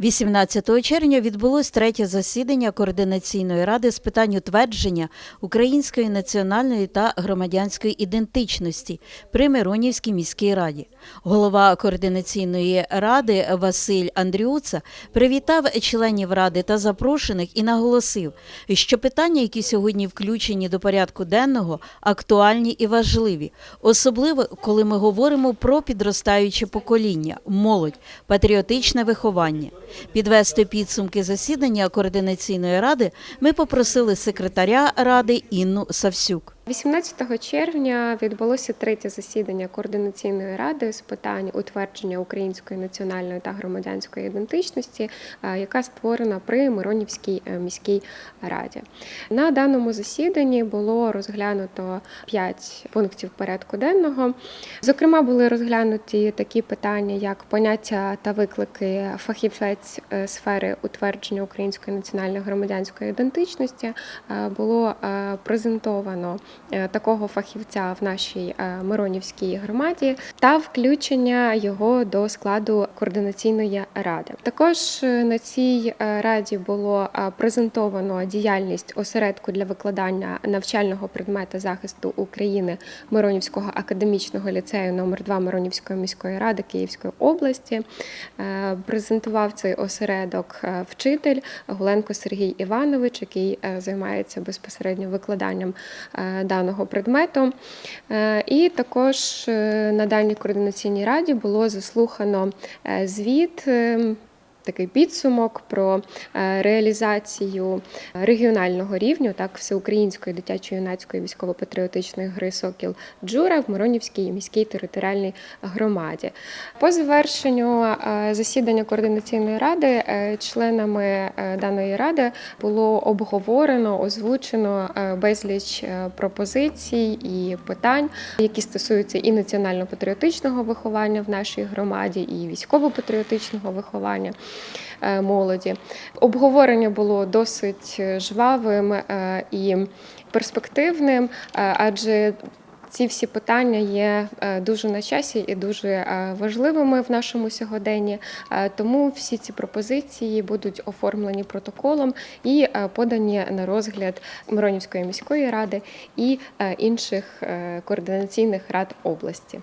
18 червня відбулось третє засідання Координаційної ради з питань утвердження української національної та громадянської ідентичності при Миронівській міській раді. Голова Координаційної ради Василь Андріуца привітав членів ради та запрошених і наголосив, що питання, які сьогодні включені до порядку денного, актуальні і важливі, особливо коли ми говоримо про підростаюче покоління, молодь, патріотичне виховання. Підвести підсумки засідання координаційної ради ми попросили секретаря ради Інну Савсюк. 18 червня відбулося третє засідання координаційної ради з питань утвердження української національної та громадянської ідентичності, е, яка створена при Миронівській е, міській раді. На даному засіданні було розглянуто 5 пунктів порядку денного. Зокрема, були розглянуті такі питання, як поняття та виклики фахівець е, сфери утвердження української національної громадянської ідентичності. Було презентовано такого фахівця в нашій е, Миронівській громаді та включення його до складу координаційної ради. Також е, на цій е, раді було е, презентовано діяльність осередку для викладання навчального предмета захисту України Миронівського академічного ліцею номер 2 Миронівської міської ради Київської області. Е, Презентував цей осередок е, вчитель Гуленко Сергій Іванович, який е, займається безпосередньо викладанням е, даного предмету. Е, І також е, на даній координаційній раді було заслухано е, звіт. Такий підсумок про е, реалізацію регіонального рівню, так всеукраїнської дитячо-юнацької військово-патріотичної гри Сокіл Джура в Миронівській міській територіальній громаді. По завершенню е, засідання координаційної ради е, членами даної ради було обговорено, озвучено безліч пропозицій і питань, які стосуються і національно-патріотичного виховання в нашій громаді, і військово-патріотичного виховання молоді. Обговорення було досить е, жвавим е, і перспективним, е, адже ці всі питання є е, дуже на часі і дуже е, важливими в нашому сьогоденні. Е, Тому всі ці пропозиції будуть оформлені протоколом і е, подані на розгляд Миронівської міської ради і е, інших е, координаційних рад області.